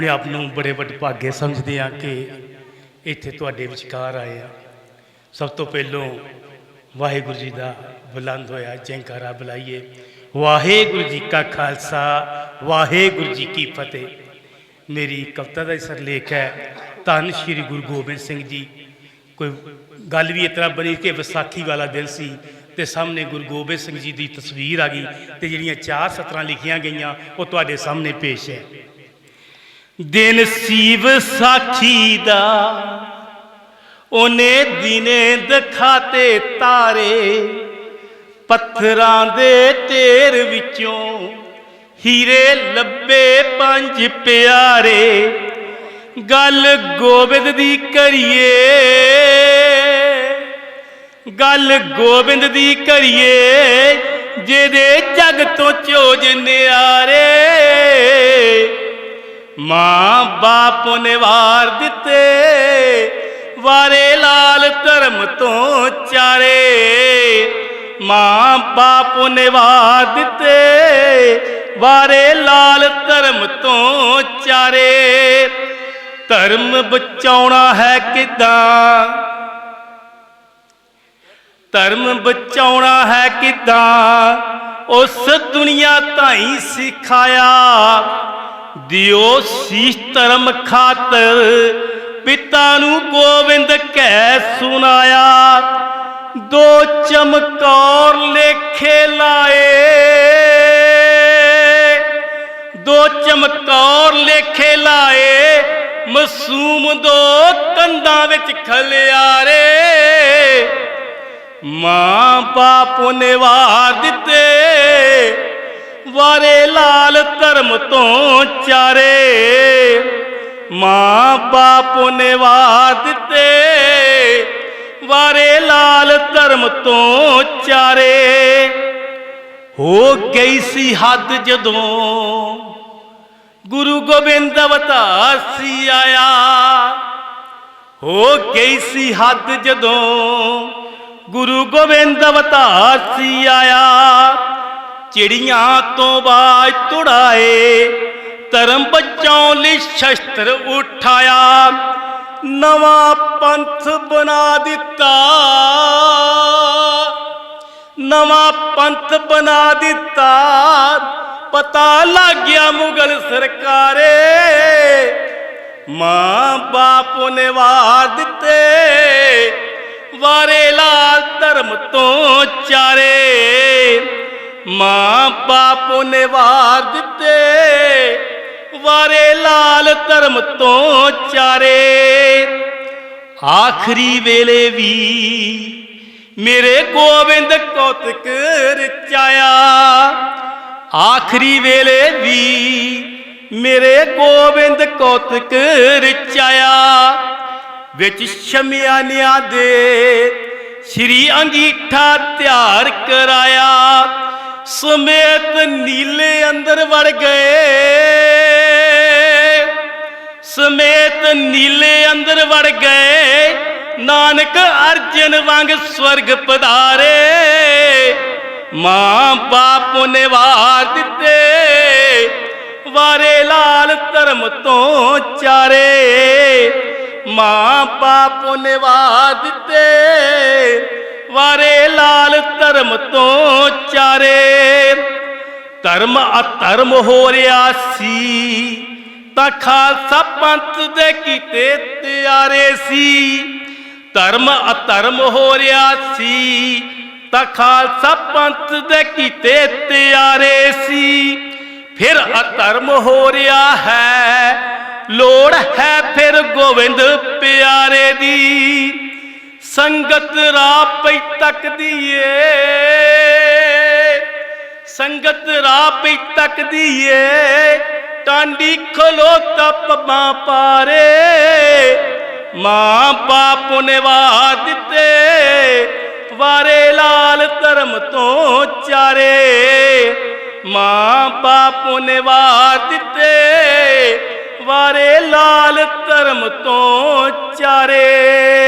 ਆਪਣੇ ਆਪ ਨੂੰ ਬੜੇ ਵੱਡ ਭਾਗੇ ਸਮਝਦੇ ਆ ਕਿ ਇੱਥੇ ਤੁਹਾਡੇ ਵਿਚਕਾਰ ਆਏ ਆ ਸਭ ਤੋਂ ਪਹਿਲੋਂ ਵਾਹਿਗੁਰੂ ਜੀ ਦਾ ਬੁਲੰਦ ਹੋਇਆ, ਜੈਂਕਾਰਾ ਬੁਲਾਈਏ। ਵਾਹਿਗੁਰੂ ਜੀ ਕਾ ਖਾਲਸਾ, ਵਾਹਿਗੁਰੂ ਜੀ ਕੀ ਫਤਿਹ। ਮੇਰੀ ਕਵਿਤਾ ਦਾ ਸਰਲੇਖ ਹੈ, ਧੰਨ ਸ਼੍ਰੀ ਗੁਰੂ ਗੋਬਿੰਦ ਸਿੰਘ ਜੀ। ਕੋਈ ਗੱਲ ਵੀ ਇਸ ਤਰ੍ਹਾਂ ਬਣੀ ਕਿ ਵਿਸਾਖੀ ਵਾਲਾ ਦਿਨ ਸੀ ਤੇ ਸਾਹਮਣੇ ਗੁਰੂ ਗੋਬਿੰਦ ਸਿੰਘ ਜੀ ਦੀ ਤਸਵੀਰ ਆ ਗਈ ਤੇ ਜਿਹੜੀਆਂ ਚਾਰ ਸਤਰਾਂ ਲਿਖੀਆਂ ਗਈਆਂ, ਉਹ ਤੁਹਾਡੇ ਸਾਹਮਣੇ ਪੇਸ਼ ਹੈ। ਦਿਨ ਸੀ ਸਾਖੀ ਦਾ। ਉਹਨੇ ਦਿਨੇ ਦਿਖਾਤੇ ਤਾਰੇ, ਪੱਥਰਾਂ ਦੇ ਢੇਰ ਵਿੱਚੋਂ ਹੀਰੇ ਲੱਭੇ ਪੰਜ ਪਿਆਰੇ। ਗੱਲ ਗੋਬਿੰਦ ਦੀ ਕਰੀਏ, ਗੱਲ ਗੋਬਿੰਦ ਦੀ ਕਰੀਏ, ਜਿਹਦੇ ਜਗ ਤੋਂ ਚੋਜ ਨਿਆਰੇ। ਮਾਂ ਬਾਪ ਨੇ ਵਾਰ ਦਿੱਤੇ, ਵਾਰੇ ਲਾਲ ਧਰਮ ਤੋਂ ਚਾਰੇ। ਮਾਂ ਬਾਪ ਨੇ ਵਾਰ ਦਿੱਤੇ, ਵਾਰੇ ਲਾਲ ਧਰਮ ਤੋਂ ਚਾਰੇ। ਧਰਮ ਬਚਾਉਣਾ ਹੈ ਕਿਦਾਂ? ਧਰਮ ਬਚਾਉਣਾ ਹੈ ਕਿਦਾਂ? ਉਸ ਦੁਨੀਆ ਤਾਈ ਸਿਖਾਇਆ। ਦਿਓ ਸੀਸ ਧਰਮ ਖਾਤਰ। ਪਿਤਾ ਨੂੰ ਗੋਬਿੰਦ ਕਹਿ ਸੁਨਾਇਆ ਦੋ ਚਮਕੌਰ ਲੇਖੇ ਲਾਏ। ਦੋ ਚਮਕੌਰ ਲੇਖੇ ਲਾਏ, ਮਾਸੂਮ ਦੋ ਕੰਧਾਂ ਵਿੱਚ ਖਲਿਆਰੇ। ਮਾਂ ਬਾਪ ਨੇ ਵਾਰ ਦਿੱਤੇ ਵਾਰੇ ਲਾਲ ਧਰਮ ਤੋਂ ਚਾਰੇ। ਮਾਂ ਬਾਪ ਨੇ ਵਾਰ ਦਿੱਤੇ। ਵਾਰੇ ਲਾਲ ਧਰਮ ਤੋਂ ਚਾਰੇ। ਹੋ ਗਈ ਸੀ ਹੱਦ ਜਦੋਂ ਗੁਰੂ ਗੋਬਿੰਦ ਅਵਤਾਰ ਸੀ ਆਇਆ। ਹੋ ਗਈ ਸੀ ਹੱਦ ਜਦੋਂ ਗੁਰੂ ਗੋਬਿੰਦ ਅਵਤਾਰ ਸੀ ਆਇਆ। ਚਿੜੀਆਂ ਤੋਂ ਬਾਜ ਤੁੜਾਏ, ਧਰਮ ਬਚਾਉਣ ਲਈ ਸ਼ਸਤਰ ਉਠਾਇਆ, ਨਵਾਂ ਪੰਥ ਬਣਾ ਦਿੱਤਾ। ਨਵਾਂ ਪੰਥ ਬਣਾ ਦਿੱਤਾ, ਪਤਾ ਲੱਗ ਗਿਆ ਮੁਗਲ ਸਰਕਾਰੇ। ਮਾਂ ਬਾਪ ਨੇ ਵਾਰ ਦਿੱਤੇ, ਵਾਰੇ ਲਾਲ ਧਰਮ ਤੋਂ ਚਾਰੇ। ਮਾਂ ਬਾਪ ਨੇ ਵਾਰ ਦਿੱਤੇ, ਵਾਰੇ ਲਾਲ ਧਰਮ ਤੋਂ ਚਾਰੇ। ਆਖਰੀ ਵੇਲੇ ਵੀ ਮੇਰੇ ਗੋਬਿੰਦ ਕੌਤਕ ਰਚਾਇਆ। ਆਖਰੀ ਵੇਲੇ ਵੀ ਮੇਰੇ ਗੋਬਿੰਦ ਕੌਤਕ ਰਚਾਇਆ। ਵਿੱਚ ਸ਼ਮਿਆਨਿਆਂ ਦੇ ਸ਼੍ਰੀ ਅੰਗੀਠਾ ਤਿਆਰ ਕਰਾਇਆ। ਸਮੇਤ ਨੀਲੇ ਅੰਦਰ ਵੜ ਗਏ। ਸਮੇਤ ਨੀਲੇ ਅੰਦਰ ਵੜ ਗਏ। ਨਾਨਕ ਅਰਜਨ ਵਾਂਗ ਸਵਰਗ ਪਧਾਰੇ। ਮਾਂ ਬਾਪ ਨੇ ਵਾਰ ਦਿੱਤੇ। ਵਾਰੇ ਲਾਲ ਧਰਮ ਤੋਂ ਚਾਰੇ। ਮਾਂ ਬਾਪ ਨੇ ਵਾਰ ਦਿੱਤੇ। ਵਾਰੇ ਧਰਮ ਤੋਂ ਚਾਰੇ। ਧਰਮ ਅਧਰਮ ਹੋ ਰਿਆ ਸੀ, ਤਾਂ ਖਾਲਸਾ ਪੰਥ ਦੇ ਕੀਤੇ ਤਿਆਰੇ ਸੀ। ਧਰਮ ਅਧਰਮ ਹੋ ਰਿਆ ਸੀ, ਤਾਂ ਖਾਲਸਾ ਪੰਥ ਦੇ ਕੀਤੇ ਤਿਆਰੇ ਸੀ। ਫਿਰ ਅਧਰਮ ਹੋ ਰਿਹਾ ਹੈ, ਲੋੜ ਹੈ ਫਿਰ ਗੋਬਿੰਦ ਪਿਆਰੇ ਦੀ। ਸੰਗਤ ਰਾਹ ਪਈ ਤੱਕਦੀ ਏ ਸੰਗਤ ਰਾਹ ਪਈ ਤੱਕਦੀ ਏ ਟਾਂਡੀ ਖਲੋਤਾ ਪੱਬਾਂ ਪਾਰੇ। ਮਾਂ ਬਾਪ ਨਿਵਾ ਦਿੱਤੇ। ਵਾਰੇ ਲਾਲ ਧਰਮ ਤੋਂ ਚਾਰੇ। ਮਾਂ ਬਾਪ ਨਿਵਾ ਦਿੱਤੇ। ਵਾਰੇ ਲਾਲ ਧਰਮ ਤੋਂ ਚਾਰੇ।